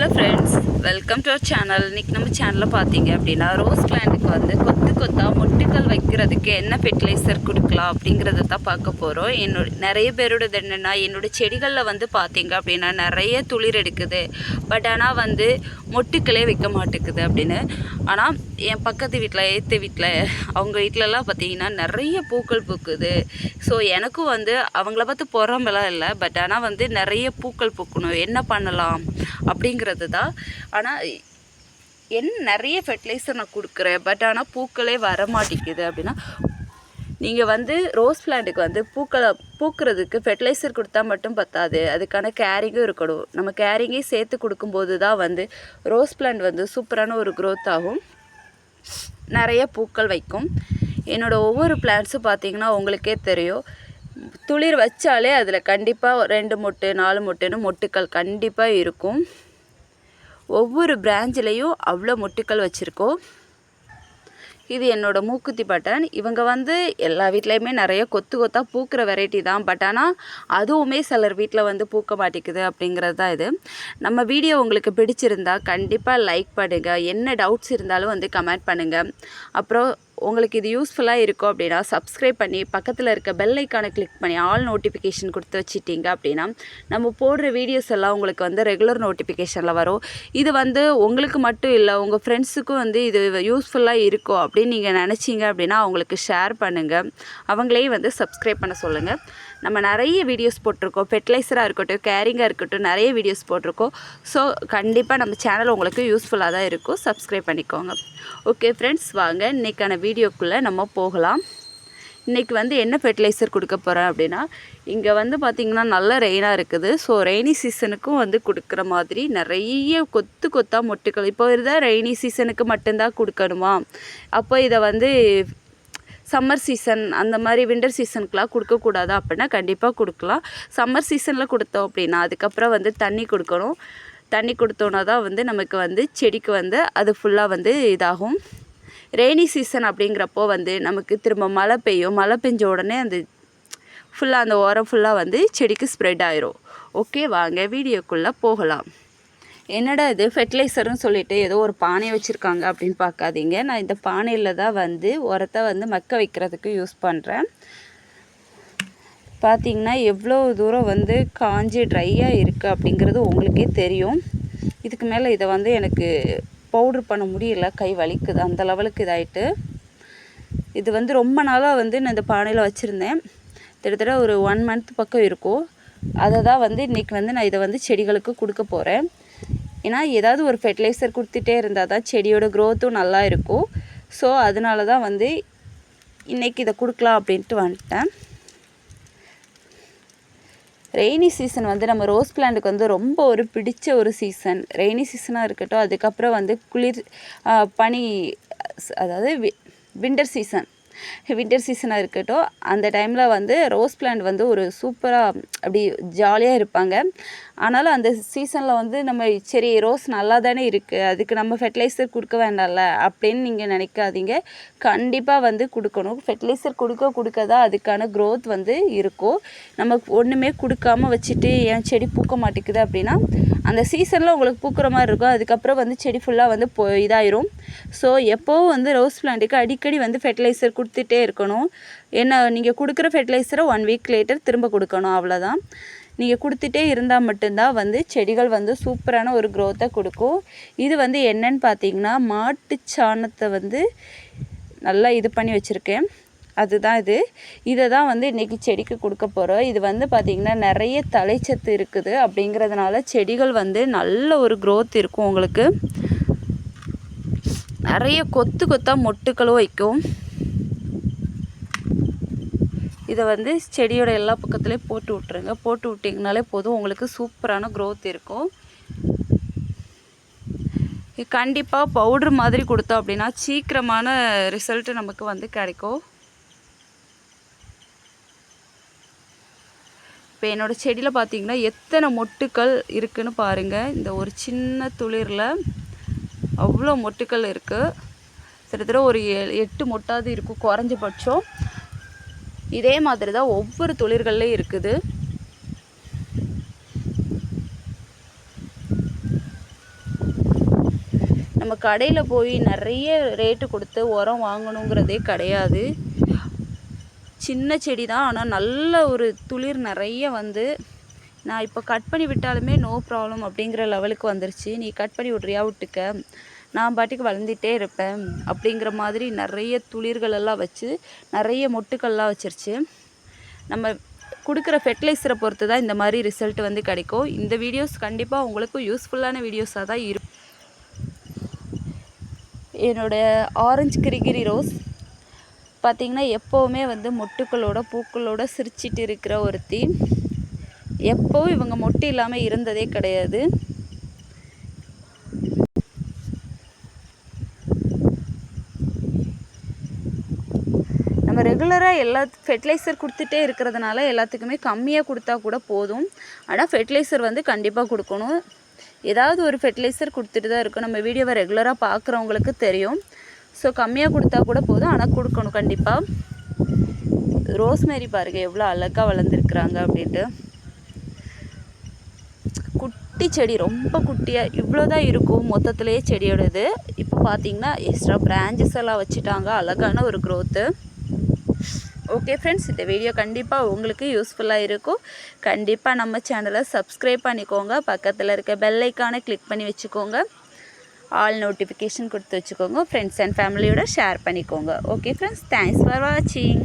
Hello friends welcome to our channel இன்றைக்கி நம்ம சேனலில் பார்த்தீங்க அப்படின்னா ரோஸ் பிளான்ட்டுக்கு வந்து கொத்து கொத்தாக மொட்டுக்கள் வைக்கிறதுக்கு என்ன ஃபெர்டிலைசர் கொடுக்கலாம் அப்படிங்கிறத தான் பார்க்க போகிறோம் என்னோட நிறைய பேரோடது என்னென்னா என்னோட செடிகளில் வந்து பார்த்தீங்க அப்படின்னா நிறைய துளிர் எடுக்குது. பட் ஆனால் வந்து மொட்டுக்களே வைக்க மாட்டேங்குது அப்படின்னு. ஆனால் என் பக்கத்து வீட்டில் ஏற்ற வீட்டில் அவங்க வீட்டிலலாம் பார்த்தீங்கன்னா நிறைய பூக்கள் பூக்குது. ஸோ எனக்கும் வந்து அவங்கள பார்த்து பொறாமலாம் இல்லை. பட் ஆனால் வந்து நிறைய பூக்கள் பூக்கணும். என்ன பண்ணலாம் அப்படிங்கிற அப்படிங்கிறது தான். ஆனால் என்ன நிறைய ஃபெர்டிலைசர் நான் கொடுக்குறேன். பட் ஆனால் பூக்களே வர மாட்டேங்குது அப்படின்னா நீங்கள் வந்து ரோஸ் பிளான்ட்டுக்கு வந்து பூக்களை பூக்கிறதுக்கு ஃபெர்டிலைசர் கொடுத்தா மட்டும் பத்தாது. அதுக்கான கேரிங்கும் இருக்கணும். நம்ம கேரிங்கே சேர்த்து கொடுக்கும்போது தான் வந்து ரோஸ் பிளான்ட் வந்து சூப்பரான ஒரு க்ரோத் ஆகும். நிறைய பூக்கள் வைக்கும். என்னோடய ஒவ்வொரு பிளான்ட்ஸும் பார்த்தீங்கன்னா உங்களுக்கே தெரியும். துளிர் வச்சாலே அதில் கண்டிப்பாக ரெண்டு மொட்டு நாலு மொட்டுன்னு மொட்டுக்கள் கண்டிப்பாக இருக்கும். ஒவ்வொரு பிரான்ச்லேயும் அவ்வளோ மொட்டுக்கள் வச்சுருக்கோம். இது என்னோடய மூக்குத்தி பட்டன். இவங்க வந்து எல்லா வீட்லேயுமே நிறைய கொத்து கொத்தாக பூக்கிற வெரைட்டி தான். பட் ஆனால் அதுவுமே சிலர் வீட்டில் வந்து பூக்க மாட்டேங்குது அப்படிங்கிறது தான் இது. நம்ம வீடியோ உங்களுக்கு பிடிச்சிருந்தா கண்டிப்பாக லைக் பண்ணுங்கள் என்ன டவுட்ஸ் இருந்தாலும் வந்து கமெண்ட் பண்ணுங்கள் அப்புறம் உங்களுக்கு இது யூஸ்ஃபுல்லாக இருக்கும் அப்படின்னா சப்ஸ்கிரைப் பண்ணி பக்கத்தில் இருக்க பெல் ஐக்கானை கிளிக் பண்ணி ஆல் நோட்டிஃபிகேஷன் கொடுத்து வச்சிட்டிங்க அப்படின்னா நம்ம போடுற வீடியோஸ் எல்லாம் உங்களுக்கு வந்து ரெகுலர் நோட்டிஃபிகேஷனில் வரும். இது வந்து உங்களுக்கு மட்டும் இல்லை உங்கள் ஃப்ரெண்ட்ஸுக்கும் வந்து இது யூஸ்ஃபுல்லாக இருக்கும் அப்படின்னு நீங்கள் நினச்சிங்க அப்படின்னா அவங்களுக்கு ஷேர் பண்ணுங்கள் அவங்களையும் வந்து சப்ஸ்கிரைப் பண்ண சொல்லுங்கள் நம்ம நிறைய வீடியோஸ் போட்டிருக்கோம். ஃபெர்டிலைசராக இருக்கட்டும் கேரிங்காக இருக்கட்டும் நிறைய வீடியோஸ் போட்டிருக்கோம். ஸோ கண்டிப்பாக நம்ம சேனல் உங்களுக்கு யூஸ்ஃபுல்லாக தான் இருக்கும். சப்ஸ்கிரைப் பண்ணிக்கோங்க. ஓகே ஃப்ரெண்ட்ஸ் வாங்க. இன்றைக்கான வீடியோக்குள்ளே நம்ம போகலாம். இன்றைக்கி வந்து என்ன ஃபெர்டிலைசர் கொடுக்க போகிறேன் அப்படின்னா இங்கே வந்து பார்த்திங்கன்னா நல்ல ரெயினாக இருக்குது. ஸோ ரெய்னி சீசனுக்கும் வந்து கொடுக்குற மாதிரி நிறைய கொத்து கொத்தாக மொட்டுக்கள். இப்போ இருந்தால் ரெய்னி சீசனுக்கு மட்டும்தான் கொடுக்கணுமா? அப்போ இதை வந்து சம்மர் சீசன் அந்த மாதிரி விண்டர் சீசனுக்குலாம் கொடுக்கக்கூடாது அப்படின்னா கண்டிப்பாக கொடுக்கலாம். சம்மர் சீசனில் கொடுத்தோம் அப்படின்னா அதுக்கப்புறம் வந்து தண்ணி கொடுக்கணும். தண்ணி கொடுத்தோன்னா தான் வந்து நமக்கு வந்து செடிக்கு வந்து அது ஃபுல்லாக வந்து இதாகும். ரெய்னி சீசன் அப்படிங்கிறப்போ வந்து நமக்கு திரும்ப மழை பெய்யும். மழை பெஞ்ச உடனே அந்த ஃபுல்லாக அந்த உரம் ஃபுல்லாக வந்து செடிக்கு ஸ்ப்ரெட் ஆயிரும். ஓகே வாங்க வீடியோக்குள்ளே போகலாம். என்னடா இது? ஃபெர்டிலைசர்னு சொல்லிட்டு ஏதோ ஒரு பானையை வச்சுருக்காங்க அப்படின்னு பார்க்காதீங்க. நான் இந்த பானையில் தான் வந்து உரத்தை வந்து மக்க வைக்கிறதுக்கு யூஸ் பண்ணுறேன் பார்த்தீங்கன்னா எவ்வளோ தூரம் வந்து காஞ்சி ட்ரையாக இருக்குது அப்படிங்கிறது உங்களுக்கே தெரியும். இதுக்கு மேலே இதை வந்து எனக்கு பவுட்ரு பண்ண முடியல கை வலிக்குது அந்த லெவலுக்கு இதாயிட்டு. இது வந்து ரொம்ப நாளாக வந்து நான் இந்த பானையில் வச்சுருந்தேன். கிட்டத்தட்ட ஒரு ஒன் மந்த் பக்கம் இருக்கும். அதை தான் வந்து இன்றைக்கி வந்து நான் இதை வந்து செடிகளுக்கு கொடுக்க போகிறேன் ஏன்னா ஏதாவது ஒரு ஃபெர்டிலைசர் கொடுத்துட்டே இருந்தால் தான் செடியோட க்ரோத்தும் நல்லா இருக்கும். ஸோ அதனால தான் வந்து இன்றைக்கி இதை கொடுக்கலாம் அப்படின்ட்டு வந்துட்டேன். ரெய்னி சீசன் வந்து நம்ம ரோஸ் பிளான்ட்டுக்கு வந்து ரொம்ப ஒரு பிடிச்ச ஒரு சீசன். ரெய்னி சீசனாக இருக்கட்டும் அதுக்கப்புறம் வந்து குளிர் பனி அதாவது அதாவது விண்டர் சீசன். விண்டர் சீசனாக இருக்கட்டும் அந்த டைமில் வந்து ரோஸ் பிளான்ட் வந்து ஒரு சூப்பராக அப்படி ஜாலியாக இருப்பாங்க. ஆனாலும் அந்த சீசனில் வந்து நம்ம சரி ரோஸ் நல்லா தானே இருக்குது அதுக்கு நம்ம ஃபெர்டிலைசர் கொடுக்க வேண்டாம்ல? அப்படின்னு நீங்கள் நினைக்காதீங்க. கண்டிப்பாக வந்து கொடுக்கணும். ஃபெர்டிலைசர் கொடுக்க கொடுக்க தான் அதுக்கான க்ரோத் வந்து இருக்கும். நம்ம ஒன்றுமே கொடுக்காம வச்சுட்டு ஏன் செடி பூக்க மாட்டேங்குது அப்படின்னா அந்த சீசனில் உங்களுக்கு பூக்கிற மாதிரி இருக்கும். அதுக்கப்புறம் வந்து செடி ஃபுல்லாக வந்து போ இதாயிரும். ஸோ எப்போவும் வந்து ரோஸ் பிளான்ட்டுக்கு அடிக்கடி வந்து ஃபெர்டிலைசர் கொடுத்துட்டே இருக்கணும். என்ன நீங்கள் கொடுக்குற ஃபெர்டிலைசரை ஒன் வீக் லேட்டர் திரும்ப கொடுக்கணும் அவ்வளோதான் நீங்கள் கொடுத்துட்டே இருந்தால் மட்டும்தான் வந்து செடிகள் வந்து சூப்பரான ஒரு க்ரோத்தை கொடுக்கும். இது வந்து என்னன்னு பார்த்தீங்கன்னா மாட்டு சாணத்தை வந்து நல்லா இது பண்ணி வச்சுருக்கேன். அதுதான் இது. இதை தான் வந்து இன்றைக்கி செடிக்கு கொடுக்க போகிறோம் இது வந்து பார்த்திங்கன்னா நிறைய தலைச்சத்து இருக்குது அப்படிங்கிறதுனால செடிகள் வந்து நல்ல ஒரு க்ரோத் இருக்கும் உங்களுக்கு. நிறைய கொத்து கொத்தாக மொட்டுக்களும் வைக்கும். இதை வந்து செடியோட எல்லா பக்கத்துலேயும் போட்டு விட்ருங்க போட்டு விட்டிங்கனாலே போதும் உங்களுக்கு சூப்பரான க்ரோத் இருக்கும். இது கண்டிப்பாக பவுட்ரு மாதிரி கொடுத்தோம் அப்படின்னா சீக்கிரமான ரிசல்ட்டு நமக்கு வந்து கிடைக்கும். இப்போ என்னோடய செடியில் பார்த்தீங்கன்னா எத்தனை மொட்டுக்கள் இருக்குதுன்னு பாருங்கள் இந்த ஒரு சின்ன துளிரில் அவ்வளோ மொட்டுக்கள் இருக்குது கிட்டத்தட்ட ஒரு எட்டு மொட்டாவது இருக்கும் குறைஞ்சபட்சம். இதே மாதிரி தான் ஒவ்வொரு துளிர்கள்லேயும் இருக்குது. நம்ம கடையில் போய் நிறைய ரேட்டு கொடுத்து உரம் வாங்கணுங்கிறதே கிடையாது. சின்ன செடி தான் ஆனால் நல்ல ஒரு துளிர் நிறைய வந்து நான் இப்போ கட் பண்ணி விட்டாலுமே நோ ப்ராப்ளம் அப்படிங்கிற லெவலுக்கு வந்துருச்சு. நீ கட் பண்ணி விட்றியா? விட்டுக்க. நான் பாட்டுக்கு வளர்ந்துட்டே இருப்பேன் அப்படிங்கிற மாதிரி நிறைய துளிர்கள் எல்லாம் வச்சு நிறைய மொட்டுக்கள்லாம் வச்சிருச்சு. நம்ம கொடுக்குற ஃபெர்டிலைசரை பொறுத்து தான் இந்த மாதிரி ரிசல்ட் வந்து கிடைக்கும். இந்த வீடியோஸ் கண்டிப்பாக உங்களுக்கும் யூஸ்ஃபுல்லான வீடியோஸாக தான் இருக்கும். என்னோடய ஆரஞ்சு கிரிகிரி ரோஸ் பார்த்திங்கன்னா எப்போவுமே வந்து மொட்டுக்களோட பூக்களோட சிரிச்சிட்டு இருக்கிற ஒருத்தி. எப்போவும் இவங்க மொட்டு இல்லாமல் இருந்ததே கிடையாது. நம்ம ரெகுலராக எல்லா ஃபெர்டிலைசர் கொடுத்துட்டே இருக்கிறதுனால எல்லாத்துக்குமே கம்மியாக கொடுத்தா கூட போதும். ஆனால் ஃபெர்டிலைசர் வந்து கண்டிப்பாக கொடுக்கணும். ஏதாவது ஒரு ஃபெர்டிலைசர் கொடுத்துட்டு தான் இருக்கும் நம்ம வீடியோவை ரெகுலராக பார்க்குறவங்களுக்கு தெரியும். ஸோ கம்மியாக கொடுத்தா கூட போதும் ஆனால் கொடுக்கணும் கண்டிப்பாக ரோஸ்மேரி பாருங்கள் எவ்வளோ அழகாக வளர்ந்துருக்குறாங்க அப்படின்ட்டு. குட்டி செடி ரொம்ப குட்டியாக இவ்வளோ தான் இருக்கும் மொத்தத்துலேயே செடியோடது. இப்போ பார்த்தீங்கன்னா எக்ஸ்ட்ரா பிரான்ச்சஸ் எல்லாம் வச்சுட்டாங்க அழகான ஒரு க்ரோத்து ஓகே ஃப்ரெண்ட்ஸ் இந்த வீடியோ கண்டிப்பாக உங்களுக்கு யூஸ்ஃபுல்லாக இருக்கும். கண்டிப்பாக நம்ம சேனலை சப்ஸ்கிரைப் பண்ணிக்கோங்க. பக்கத்தில் இருக்க பெல்லைக்கானை கிளிக் பண்ணி வச்சுக்கோங்க. ஆல் நோட்டிஃபிகேஷன் கொடுத்து வச்சுக்கோங்க. ஃப்ரெண்ட்ஸ் அண்ட் ஃபேமிலியோட ஷேர் பண்ணிக்கோங்க. ஓகே ஃப்ரெண்ட்ஸ் தேங்க்ஸ் ஃபார் வாட்சிங்